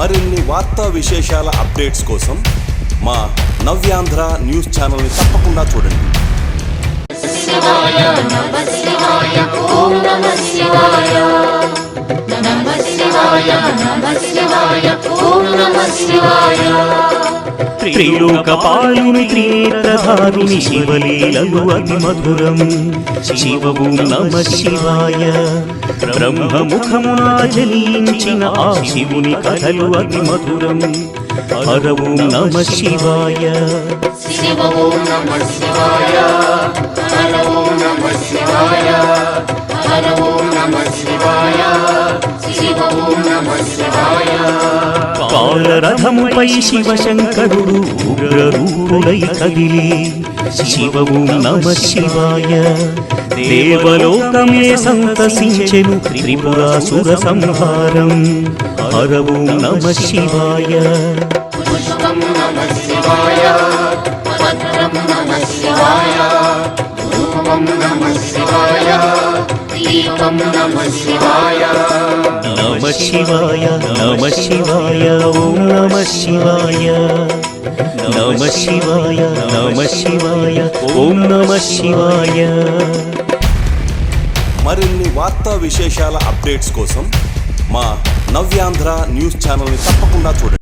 మరిన్ని వార్తా విశేషాల అప్డేట్స్ కోసం మా నవ్యాంధ్ర న్యూస్ ఛానల్ని తప్పకుండా చూడండి. శివాయ నమ శివాయ ఓం నమ శివాయ నమ శివాయ నమ శివాయ ఓం నమ శివాయ. త్రిలోకపాలుని త్రినేత్రధారుని శివలీలలు అతి మధురం. శివవు నమ శివాయ. బ్రహ్మముఖమున జలించిన ఆ శివుని కథలు అతి మధురం. హరవు నమ శివాయ. శివ నమ శివాయ. హర నమ శివాయ. హర నమ శివాయ. శివ నమ శివాయ. కాలరథముపై శివశంకరుడు ఉగ్రరూపుడై కదిలి. శివవు నమ శివాయ. దేవలోకమే సంతసించెను త్రిపురాసుర సంహారం హరవు నమ శివాయ. నమ శివాయ శివాయ నమ శివాయ. నమ శివాయ నమ శివాయ ఓం నమ శివాయ. నమ శివాయ నమ శివాయ ఓం నమ శివాయ. మరిన్ని వార్తా విశేషాల అప్డేట్స్ కోసం మా నవ్యాంధ్ర న్యూస్ ఛానల్ని తప్పకుండా చూడండి.